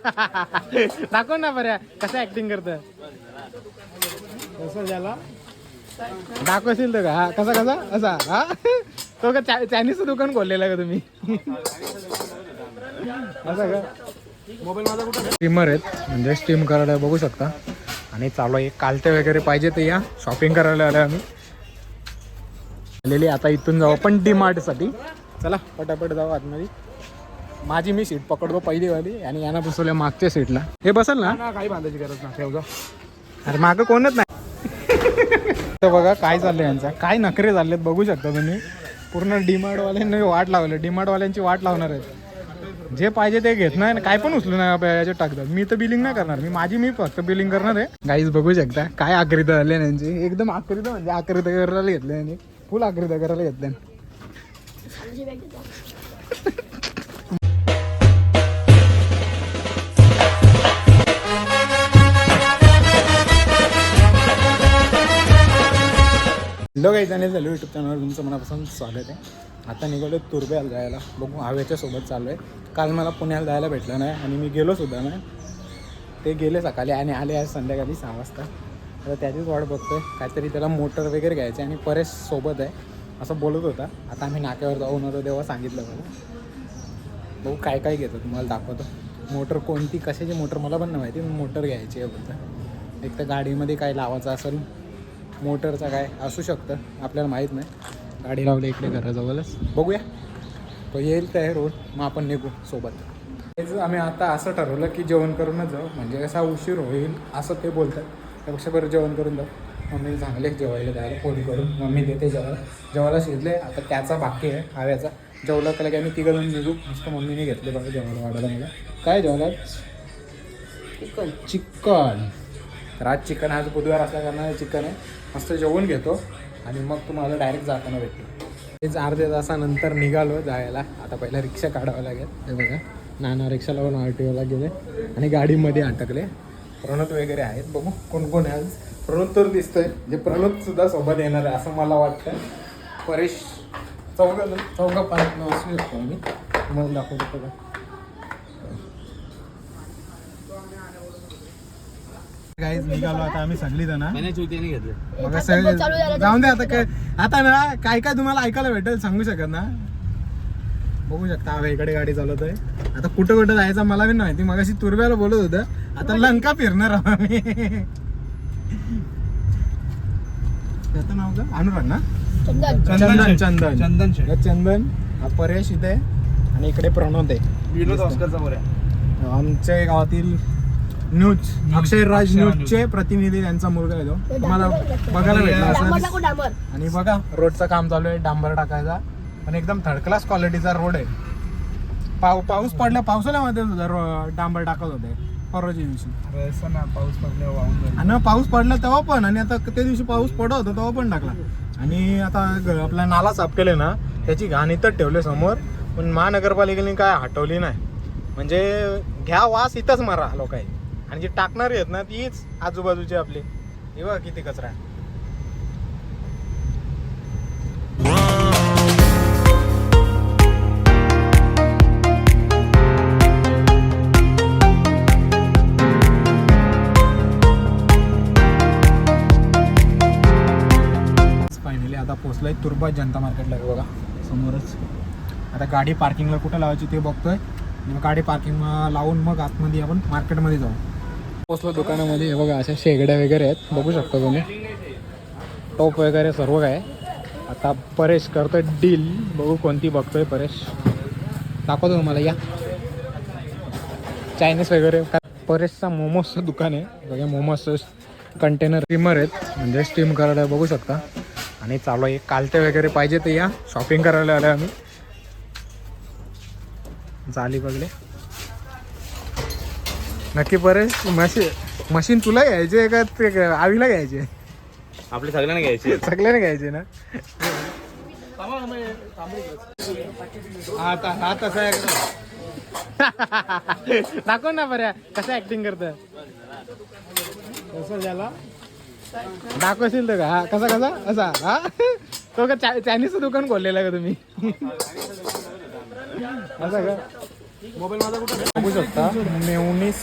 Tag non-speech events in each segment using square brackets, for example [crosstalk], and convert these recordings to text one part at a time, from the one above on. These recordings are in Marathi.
[laughs] दाखव ना बऱ्या कसं ऍक्टिंग करत कसं झाला. दाखवशील तर का? हा कसा कसा? असा हा? तो का चायनीजचं दुकान खोललेलं का तुम्ही? असं का? मोबाईल माझा कुठं स्टीमर आहेत. म्हणजे स्टीम करायला बघू शकता. आणि चालू आहे. कालते वगैरे पाहिजे तर या. शॉपिंग करायला आलो आम्ही. आलेली आता इथून जाऊ आपण डी साठी. चला पटापट जाऊ आतमध्ये. माझी मी सीट पकडतो पहिली वाली आणि यांना बसवल्या मागच्या सीटला. हे बसल ना? काही बांधायची गरज नाही. ठेव जा. अरे मागं कोणच नाही. तर बघा काय चाललंय यांचा. काय नखरे चाललेत बघू शकता तुम्ही. पूर्ण डीमार्टवाल्यांनी वाट लावले. डीमार्टवाल्यांची वाट लावणार आहेत. जे पाहिजे ते घेत नाही काय पण उचलू नाही याच्यात टाकतात. मी तर बिलिंग नाही करणार. मी माझी मी फक्त बिलिंग करणार आहे. गाईज बघू शकता काय आकृती झाले यांची. एकदम आकृती म्हणजे आकृती करायला घेतले यांनी. फुल आकृती करायला घेतले हॅलो काही जाणे झालो यूट्यूब चॅनलवर तुमचं मनापासून स्वागत आहे. आता निघालो तुर्ब्याला जायला बघू हवेच्या सोबत चालू आहे काल मला पुण्याला जायला भेटलं नाही आणि मी गेलो सुद्धा नाही. ते गेले सकाळी आणि आले आज संध्याकाळी सहा वाजता. तर त्याचीच वाट बघतोय. काहीतरी त्याला मोटर वगैरे घ्यायचे आणि परेश सोबत आहे. असं बोलत होता. आता आम्ही नाक्यावर जाऊन होतो तेव्हा सांगितलं मला. बघू काय काय घेतो तुम्हाला दाखवतो. मोटर कोणती कशाची मोटर मला पण नाही माहिती मोटर घ्यायची आहे बोलतं एक तर गाडीमध्ये काय लावायचं असेल मोटरचा काय असू शकतं आपल्याला माहीत नाही. गाडी लावली इकडे घराजवळच. बघूया. तो येईल त्या रोड? मग आपण निघू सोबत. तेच आम्ही आता असं ठरवलं की जेवण करूनच जाऊ. म्हणजे कसा उशीर होईल असं ते बोलतात. त्यापेक्षा बरं जेवण करून जाऊ. मम्मी चांगले जेवायला द्यायला फोन करून मम्मी देते जेवायला. जेवायला शिजले. आता त्याचा बाकी आहे हव्याचा जेवलं त्याला की आम्ही तिघं जण निघू. नुसतं मम्मीने घेतले बघा जेवायला वाढायला मला. काय जेवला चिकन. चिकन. तर आज चिकन. आज बुधवार असल्या कारणाने चिकन आहे. मस्त जेवून घेतो आणि मग तुम्हाला डायरेक्ट जाताना भेटतो. तेच अर्ध्या तासानंतर निघालो जायला. आता पहिला रिक्षा काढावं लागेल. हे बघा नाना रिक्षा लावून आर टी ओला गेले आणि गाडीमध्ये अटकले. प्रणत वगैरे आहेत. बघू कोण कोण आहे प्रणत तर दिसतंय. जे म्हणजे प्रणत सुद्धा सोबत येणार आहे असं मला वाटतं परेश चौघा चौघा पाच असू शकतो मी तुम्हाला दाखवतो बघा. काहीच निघालो आता आम्ही सगळी जण मग जाऊन दे आता काय आता ना काय काय तुम्हाला ऐकायला भेटेल सांगू शकत ना? बघू शकता हवे इकडे गाडी चालवत आहे आता कुठं कुठं जायचं मला बी नाही माहिती. मग अशी तुर्ब्याला बोलत होतं. आता लंका फिरणार आहोत आम्ही. त्याचं नाव का? अनुराग ना? चंदन. चंदन चंदन चंदन. हा परेश इथे. आहे. आणि इकडे प्रणोद आहे विनोद ऑस्करचा वर आहे. आमच्या गावातील न्यूज. अक्षय राज न्यूजचे प्रतिनिधी त्यांचा मुलगा आहे तो. तुम्हाला बघायला भेटला असं आणि बघा रोडचं काम चालू आहे डांबर टाकायचा. पण एकदम थर्ड क्लास क्वालिटीचा रोड आहे. पाऊ पाऊस पडला पावसाळ्यामध्ये सुद्धा रो- डांबर टाकत होते. परवाच्या दिवशी. ना पाऊस पडल्यावर वाहून आणि पाऊस पडला तेव्हा पण आणि आता त्या दिवशी पाऊस पडत होता तेव्हा पण टाकला. आणि आता आपला नाला साफ केले ना त्याची घाण इथंच ठेवले समोर. पण महानगरपालिकेने काय हटवली नाही. म्हणजे घ्या वास इथंच मारा लोकांनी. आणि जी टाकणारी आहेत ना तीच आजूबाजूची आपली. हे बघा किती कचरा आहे. फायनली आता पोचलोय तुर्बा जनता मार्केटला बघा समोरच. आता गाडी पार्किंगला कुठं लावायची ते बघतोय. मग गाडी पार्किंग लावून मग आतमध्ये आपण मार्केटमध्ये जाऊ. पोचलो दुकानामध्ये. हे बघा अशा शेगड्या वगैरे आहेत. बघू शकता तुम्ही. टोप वगैरे सर्व काय आता परेश करतोय डील. बघू कोणती बघतोय परेश. दाखवतो तुम्हाला या. चायनीज वगैरे. परेशचा मोमोजचं दुकान आहे. बघा मोमोजचं कंटेनर स्टीमर आहेत. म्हणजे स्टीम करायला बघू शकता. आणि चालू आहे. कालते वगैरे पाहिजे ते या. शॉपिंग करायला आलं आम्ही. झाली बघले. नक्की परेश मशीन मशीन तुला घ्यायचे का ते आवीला घ्यायचे आपले सगळ्यांना घ्यायचे सगळ्याने घ्यायचे ना? आता हा तसा आहे [laughs] दाखव ना बऱ्या कसं ऍक्टिंग करत कसं झाला? दाखवशील तर का? हा कसा कसा? असा हा? तो का चा- चायनीजचं दुकान खोललेलं आहे का तुम्ही? [laughs] असं का? मोबाईल माझा कुठं? बघू शकता मेवनीस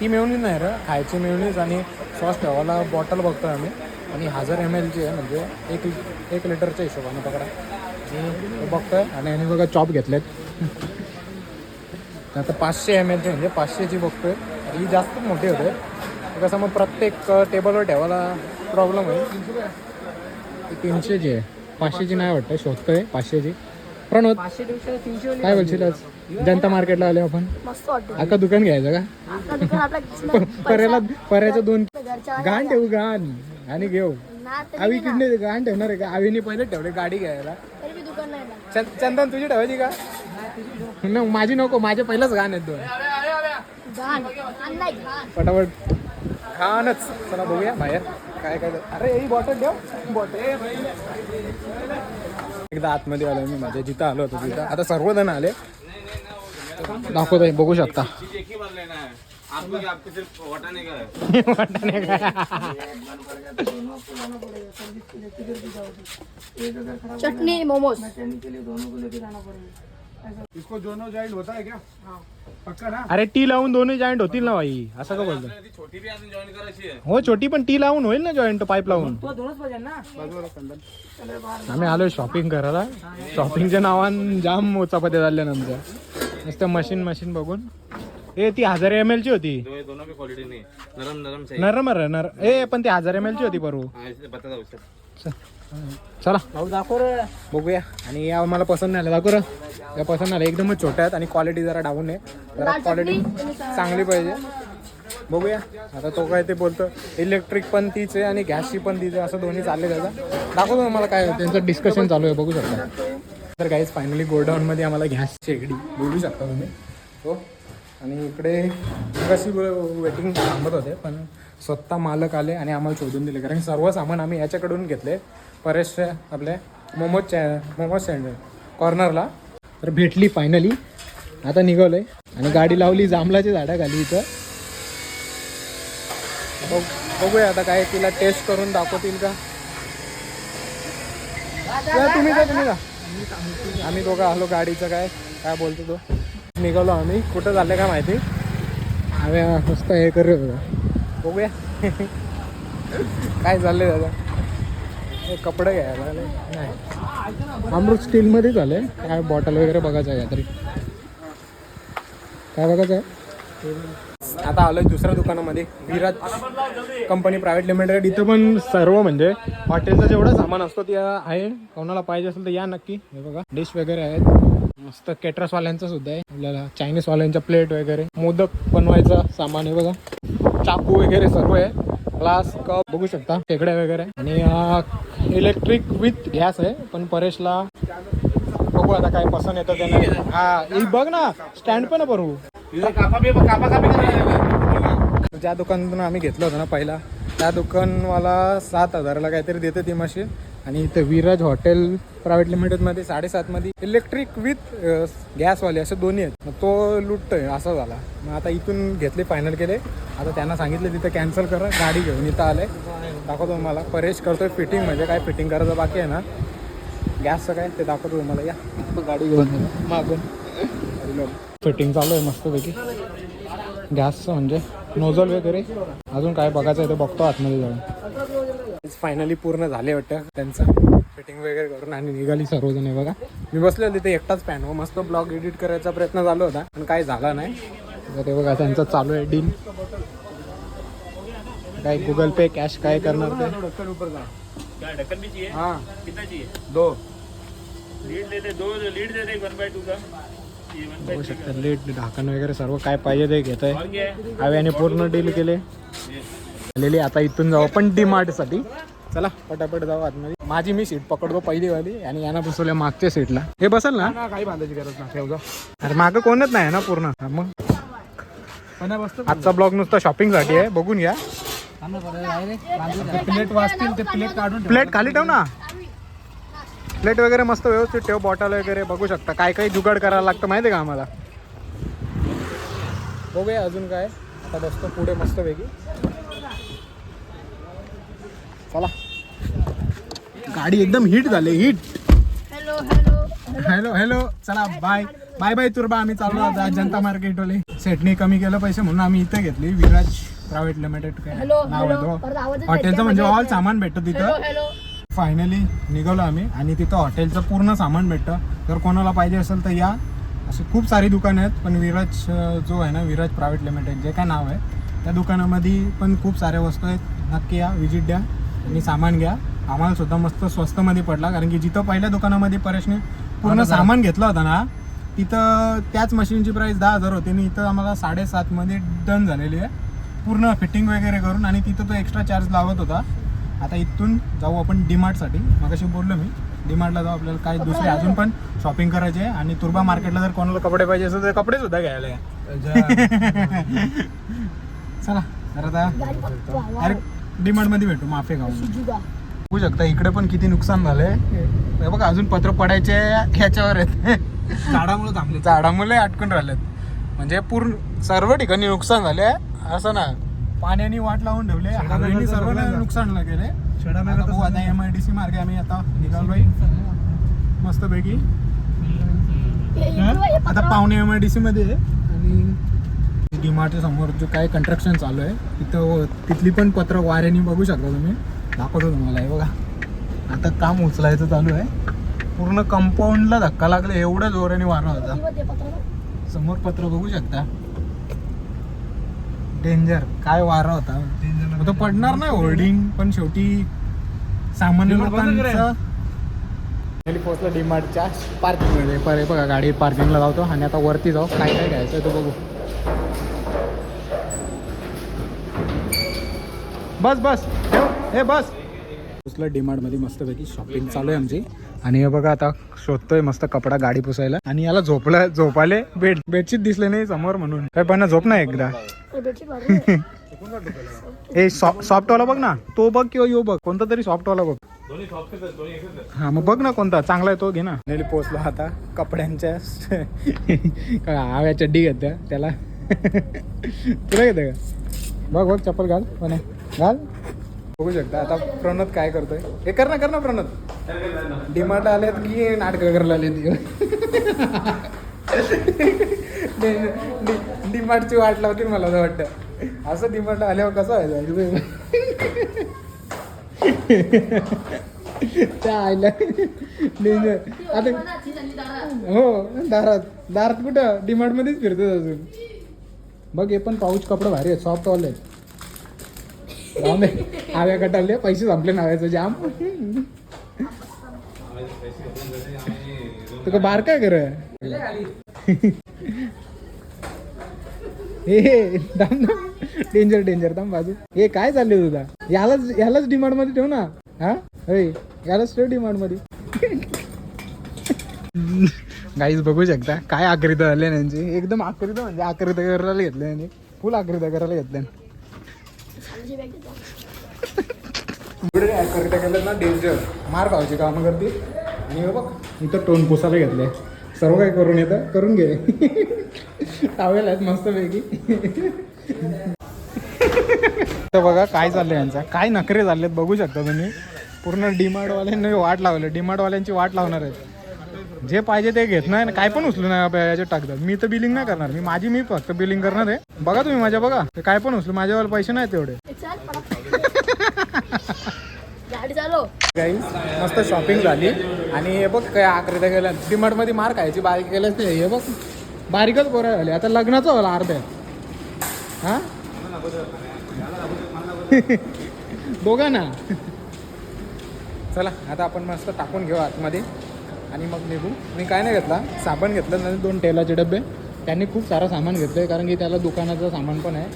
ही मेवनीस नाही रे. खायची मेवनीस आणि सॉस ठेवायला बॉटल बघतोय आम्ही. आणि हजार एम एलची आहे म्हणजे एक एक लिटरच्या हिशोबाने पकडा. बघतोय. आणि यांनी बघा चॉप घेतलेत. [laughs] आता पाचशे एम एलची म्हणजे पाचशेची बघतोय. ही जास्त मोठी होते. कसं मग प्रत्येक टेबलवर ठेवायला प्रॉब्लेम होईल. ही तीनशेची आहे. पाचशेची नाही वाटतं शोधतोय. पाचशेची प्रणोद काय बोलशील आज? जनता मार्केटला आले आपण. मस्त वाटतं दुकान घ्यायचं का? आता दुकान [laughs] पर्याला पर्याचं दोन घरच्या घाण ठेवू घाण. आणि घेऊ. ना तरी आवी. किडने घाण ठेवणार आहे का? आवीने पहिले ठेवले गाडी घ्यायला. तरी दुकान नाही चंदन तुझी ठेवायची का? न माझी नको. माझे पहिलंच घाण आहेत दोन. घाण. घाण नाही घाण. पटापट. घाणच. चला बघूया बाहेर. काय काय अरे ही बॉटल ठेव. बॉटल एकदा आतमध्ये आलो मी माझ्या जिथं आलो होतो तिथं. आता सर्वजण आले. दाखवत आहे बघू शकता. चटणी मोमोज. इसको दोनों जॉइंट होता है क्या? पक्का ना? अरे टी लावून दोन्ही जॉईंट होतील ना बाई असं का बोलतो ती छोटी भी अजून जॉईन करायची आहे. हो छोटी पण टी लावून होईल ना जॉईंट पाईप लावून. आम्ही आलोय शॉपिंग करायला. शॉपिंगच्या नावान जाम चपात्या झाल्या नंतर नुसतं मशीन मशीन बघून. ए ती हजार एम एल ची होती. दोनों की क्वालिटी नहीं. नरम नरम चाहिए नरम नर ए पण ती हजार एम एल ची होती बरू इसलिए बता दो चला. बघूया. आणि या मला पसंत नाही आलं. दाखव रे. या पसंत नाही आलं. एकदमच छोट्या आहेत आणि क्वालिटी जरा डाऊन आहे. जरा क्वालिटी चांगली पाहिजे. बघूया. आता तो काय ते बोलतो. इलेक्ट्रिक पण तीच आहे आणि गॅसची पण तीच आहे. असं दोन्ही चालले त्याचा दाखवतो तुम्हाला काय त्यांचं डिस्कशन चालू आहे. बघू शकता. तर काहीच फायनली गोडाऊनमध्ये आम्हाला गॅस शेगडी बोलू शकता तुम्ही. हो. आणि इकडे कशी वेटिंग थांबत होते पण स्वतः मालक आले आणि आम्हाला शोधून दिले. कारण सर्व सामान आम्ही याच्याकडून घेतले. परेश आपल्या मोमोजच्या मोमोज सेंटर कॉर्नरला तर भेटली फायनली आता निघालोय. आणि गाडी लावली जांभळाची झाडं खाली इथं. बघ- बघूया आता काय तिला टेस्ट करून दाखवतील का. तुम्ही जा तुम्ही जा. आम्ही दोघं आलो गाडीचं काय काय बोलतो तो. निघालो आम्ही. कुठं चाललंय काय माहिती? आम्ही मस्त हे करू. बघूया. [laughs] काय चाललंय दादा? हे कपडे घ्यायला आले. नाही. अमृत स्टीलमध्येच आले. काय बॉटल वगैरे बघायचं आहे तरी काय बघायचं आहे? आता आलोय दुसऱ्या दुकानामध्ये. विराज कंपनी प्रायव्हेट लिमिटेड इथं पण सर्व म्हणजे हॉटेलचं जेवढं सामान असतो ते आहे. कोणाला पाहिजे असेल तर या नक्की. हे बघा. डिश वगैरे आहेत. मस्त केटरसवाल्यांचं सुद्धा आहे. आपल्याला चायनीज वाल्यांच्या प्लेट वगैरे. मोदक बनवायचं सामान आहे बघा. चाकू वगैरे सर्व आहे. ग्लास कप बघू शकता. शेगड्या वगैरे. आणि इलेक्ट्रिक विथ गॅस आहे पण परेशला बघू आता काय पसंत येतं त्यांना हा बघ ना स्टँड पण भरू कापी ज्या दुकानातून आम्ही घेतलं होतं ना पहिला त्या दुकानवाला सात हजाराला काहीतरी देते ती मशीन आणि इथं विराज हॉटेल प्रायव्हेट लिमिटेडमध्ये साडेसातमध्ये इलेक्ट्रिक विथ गॅसवाले असे दोन्ही आहेत. मग तो लुटतोय असा झाला. मग आता इथून घेतले फायनल केले. आता त्यांना सांगितलं तिथं कॅन्सल करा गाडी घेऊन इथं आले. दाखवतो तुम्हाला. परेश करतोय फिटिंग म्हणजे काय फिटिंग करायचं बाकी आहे ना. गॅसचं काय ते दाखवतो तुम्हाला. या. गाडी घेऊन मागून. फिटिंग चालू आहे मस्तपैकी. गॅसचं म्हणजे नोझल वगैरे. अजून काय बघायचं आहे ते बघतो आतमध्ये जाऊन. फायनली पूर्ण झाले वाटतं त्यांचं. फिटिंग वगैरे करून आणि निघाली सर्वजण हे बघा. मी बसले तिथे एकटाच पॅन हो. मस्त ब्लॉग एडिट करायचा प्रयत्न झाला होता पण काय झाला नाही. तर ते बघा त्यांचं चालू आहे डील काय गुगल पे कॅश काय करणार ते? ढक्कन दो. लीड बघू शकता ढाकण वगैरे सर्व काय पाहिजे ते घेत आहे हवे आणि पूर्ण डील केले. आलेली आता इथून जाऊ आपण डी मार्टसाठी. चला पटापट जाऊ आतमध्ये. माझी मी सीट पकडतो पहिली वाली आणि यांना बसवल्या मागच्या सीटला हे बसल ना? काही बांधायची गरज ना ठेव जा. अरे मागं कोणच नाही ना पूर्ण? मग. पण बसतो. आजचा ब्लॉग नुसता शॉपिंगसाठी आहे. बघून घ्या. प्लेट वाचतील ते प्लेट काढून. प्लेट खाली ठेव ना. प्लेट वगैरे मस्त व्यवस्थित ठेव. बॉटल वगैरे बघू शकता. काय काय जुगाड करायला लागतं माहिती आहे का आम्हाला? बघूया अजून काय. आता बसतो पुढे मस्त वेगळी चला. गाडी एकदम हिट झाली hit. Hello hello hello hello चला बाय बाय बाय तुरबा. आम्ही चाललो आता जनता मार्केट वाले सेटने कमी केलं पैसे म्हणून आम्ही इथे घेतली. विराज प्रायव्हेट लिमिटेड काय नाव आहे हॉटेलचं म्हणजे ऑल सामान भेटतं तिथं. फायनली निघालो आम्ही आणि तिथं हॉटेलचं पूर्ण सामान भेटतं. जर कोणाला पाहिजे असेल तर या. अशी खूप सारी दुकानं आहेत पण विराज जो आहे ना विराज प्रायव्हेट लिमिटेड जे काय नाव आहे त्या दुकानामध्ये पण खूप साऱ्या वस्तू आहेत. नक्की या विजिट द्या. आणि सामान घ्या. आम्हाला सुद्धा मस्त स्वस्तमध्ये पडला कारण की जिथं पहिल्या दुकानामध्ये परेशने पूर्ण सामान घेतलं होतं ना तिथं त्याच मशीनची प्राईस दहा हजार होती आणि इथं आम्हाला साडेसातमध्ये डन झालेली आहे. पूर्ण फिटिंग वगैरे करून आणि तिथं तो एक्स्ट्रा चार्ज लावत होता. आता इथून जाऊ आपण डीमार्टसाठी मगाशी बोललो मी डीमार्टला जाऊ आपल्याला काय दुसरे अजून पण शॉपिंग करायचे आहे. आणि तुर्बा मार्केटला जर कोणाला कपडे पाहिजे असेल तर कपडे सुद्धा घ्यायला. [laughs] चला तर आता अरे डीमार्टमध्ये भेटू माफे गाव सुजुका बघू शकता इकडे पण किती नुकसान झालंय. हे बघा अजून पत्र पडायचे ह्याच्यावर आहेत. झाडामुळे थांबले झाडामुळे अटकून राहिलेत. म्हणजे पूर्ण सर्व ठिकाणी नुकसान झाले असं ना. पाण्याने वाट लावून ठेवले. सर्व नुकसान केले. आता आता एम आय डी सी मार्गे आम्ही आता निघालोय. मस्तपैकी. आता पावणे एम आय डी सी मध्ये आणि डीमार्टच्या समोर जो काय कंस्ट्रक्शन चालू आहे तिथं तिथली पण पत्र वाऱ्याने बघू शकता तुम्ही. दाखवतो तुम्हाला हे बघा. आता काम उचलायचं चालू आहे. पूर्ण कंपाऊंडला धक्का लागला एवढ्या जोराने वारा होता. समोर पत्र बघू शकता. डेंजर काय वारा होता. मग तो पडणार नाही होर्डिंग पण शेवटी सामान्य लोकांचं पोहोचलो डीमार्टच्या पार्किंगमध्ये परे बघा गाडी पार्किंगला लावतो आणि आता वरती जाऊ. काय काय घ्यायचं तो बघू. बस बस. हे बस. पोचलं डीमार्टमध्ये मस्तपैकी शॉपिंग चालू आहे आमची. आणि हे बघा आता शोधतोय मस्त कपडा गाडी पुसायला. आणि याला झोपला झोपाले बेड बेडशीट दिसले नाही समोर म्हणून. काय पण झोप ना एकदा. हे बेडशीट भारी आहे. [laughs] ए सॉफ्ट वाला बघ ना. तो बघ किंवा यो बघ. कोणता तरी सॉफ्ट वाला बघ. हा मग बघ ना कोणता. चांगला आहे तो घे ना. नेली पोचलो आता. कपड्यांच्या [laughs] काय हव्या चड्डी घेत्या. त्याला [laughs] तुला घेते का? बघ बघ चप्पल घाल. पण घाल बघू शकता आता प्रणत काय करतोय? हे कर ना कर ना प्रणत. डिमार्ट आलेत की नाटक करायला आले डिमार्टची वाट लावतील मला असं वाटतं. असं डिमार्ट आल्यावर कसं व्हायचं? त्या आयला डेंजर आता हो दारात. दारात कुठं? डिमार्ट मध्येच फिरतो अजून. बघ हे पण पाऊच कपडे भारी आहेत सॉफ्ट वाले आहेत. राहून दे. हव्या कटाले पैसे संपले नावायचं जाम. तुका बार काय कर हे थांब डेंजर डेंजर थांब बाजू. हे काय चाललंय तुझा? यालाच यालाच डिमांडमध्ये ठेव ना. हा? होय यालाच ठेव डिमांडमध्ये. गाईज बघू शकता. काय आकृत झाले यांची एकदम आकृत म्हणजे आकृत करायला घेतले यांनी फुल आकृत करायला घेतले आमची ना डेंजर मार खायची कामं करते. आणि बघ इथं टोन पुसायला घेतलंय. सर्व काय करून येतं करून घे. टावेल आहेत मस्तपैकी. तर बघा काय चाललंय यांचा? काय नखरे चाललेत बघू शकता तुम्ही. पूर्ण डीमार्टवाल्यांनी वाट लावलं. डीमार्टवाल्यांची वाट लावणार आहेत. जे पाहिजे ते घेत नाही काय पण उचलू नाही याच्यात टाकतात. मी तर बिलिंग नाही करणार. मी माझी मी फक्त बिलिंग करणार आहे. बघा तुम्ही माझ्या बघा. ते काय पण उचलू. माझ्यावर पैसे नाही तेवढे [laughs] हे चल, पटापट. गाडी चालव गाईज मस्त शॉपिंग झाली. आणि हे बघ काय आकृत्या गेल्या डीमार्ट मार खायची बारीक केल्याच ते हे बघ बारीकच गोऱ्या झाले. आता लग्नाचं होला अर्ध्या. हां? [laughs] दोघा ना चला आता आपण मस्त टाकून घेऊ आतमध्ये. आणि मग निघू. मी काय नाही घेतला साबण घेतलं नाही दोन तेलाचे डबे. त्यांनी खूप सारं सामान घेतलं आहे कारण की त्याला दुकानाचं सामान पण आहे.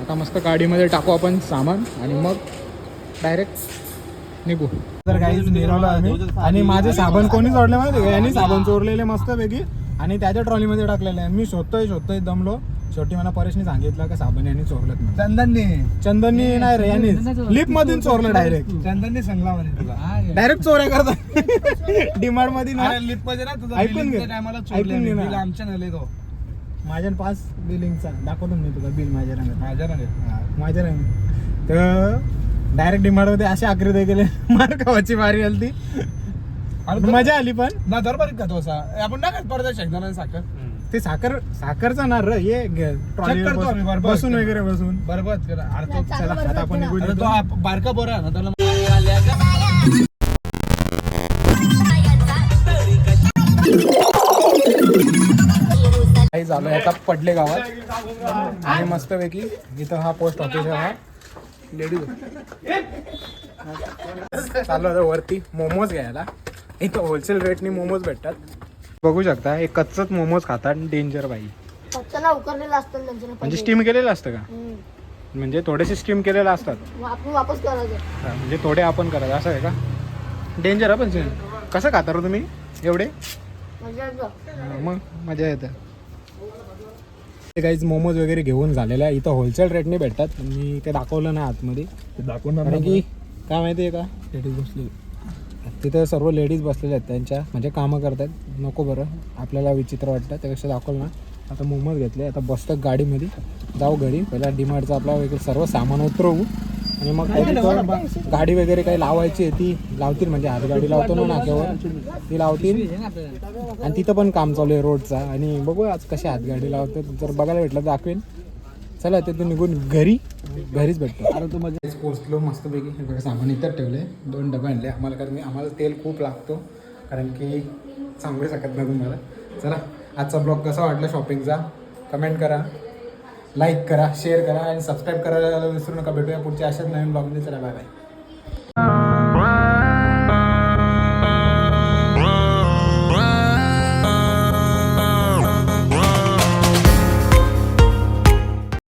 आता मस्त गाडीमध्ये टाकू आपण सामान. आणि मग डायरेक्ट निघू. तर काहीच निघालो आम्ही. आणि माझे साबण कोणी जोडले माहिती का? यांनी साबण चोरलेले मस्तपैकी. आणि त्याच्या ट्रॉलीमध्ये टाकलेले आहे. मी शोधतोय शोधतोय दमलो. शेवटी मला परेशने सांगितलं का साबण यांनी चोरलेत म्हणून. चंदनने. चंदननी नाही रे यांनी लिप मधून चोरलं. डायरेक्ट चंदनने सांगला म्हणे तुला डायरेक्ट चोऱ्या करतात डिमांडमध्ये ना लिपमध्ये ना तुझा ऐकून घे. ऐकून घे ना. आमच्या नेले तो. माझ्या पास बिलिंगचा. दाखवतो मी तुला बिल माझ्या रंगात माझ्या नेले माझ्या रंग तर डायरेक्ट डिमांडमध्ये असे आकृती गेले [laughs] मार खावाची बारी आली ती मजा आली पण. ना दरबारीत खातो असा. आपण ना खात परत शेंगदाणा साखर? ते साखर साखरचा ना र हे. बसून वगैरे बसून. बरोबर चला. आता आपण बारका बोरा ना त्याला काही झालं आता पडले गावात. आणि मस्तपैकी इथं हा पोस्ट ऑफिस आहे हा. लेडीज. चालू आता वरती मोमोज घ्यायला. इथं होलसेल रेटनी मोमोज भेटतात. बघू शकता हे कच्चच मोमोज खातात डेंजर बाई. उकरलेलं असतं म्हणजे स्टीम केलेलं असतं का? म्हणजे थोडेसे स्टीम केलेलं असतात. आपण वापस करायचं. हा, म्हणजे थोडे आपण करायचं असं आहे का? डेंजर आहे पण. कसं खाता रे तुम्ही? एवढे? म्हणजे असं. हा, मग मजा येते. ते काहीच मोमोज वगैरे घेऊन झालेलं आहे. इथं होलसेल रेटने भेटतात. मी ते दाखवलं नाही आतमध्ये. दाखवून कारण की काय माहिती आहे का? लेडीज बसली. तिथं सर्व लेडीज बसलेल्या आहेत त्यांच्या. म्हणजे कामं करतात नको बरं. आपल्याला विचित्र वाटतं. त्यापेक्षा दाखवलं ना. आता मोमोज घेतले. आता बसतं गाडीमध्ये. जाऊ घरी. पहिला डीमार्टचं आपला वगैरे सर्व सामान उतरवू. आणि मग गाडी वगैरे काही लावायची आहे ती लावतील म्हणजे हात गाडी लावतो ना नाक्यावर. ती लावतील. आणि तिथं पण काम चालू आहे रोडचा. आणि बघू आज कशी हात गाडी लावतात जर बघायला भेटलं दाखवेन. चला तिथून निघून घरी घरीच भेटतो. अरे तू मजा पोचलो मस्तपैकी हे बघा सामान इथं ठेवले दोन डबे आणले. आम्हाला कारण आम्हाला तेल खूप लागतो. कारण की सांगू शकत नाही तुम्हाला. चला आजचा ब्लॉग कसा वाटला शॉपिंगचा कमेंट करा. लाईक करा शेअर करा आणि सबस्क्राईब करायला विसरू नका. भेटूया पुढच्या अशाच नवीन ब्लॉगमध्ये चला बाय बाय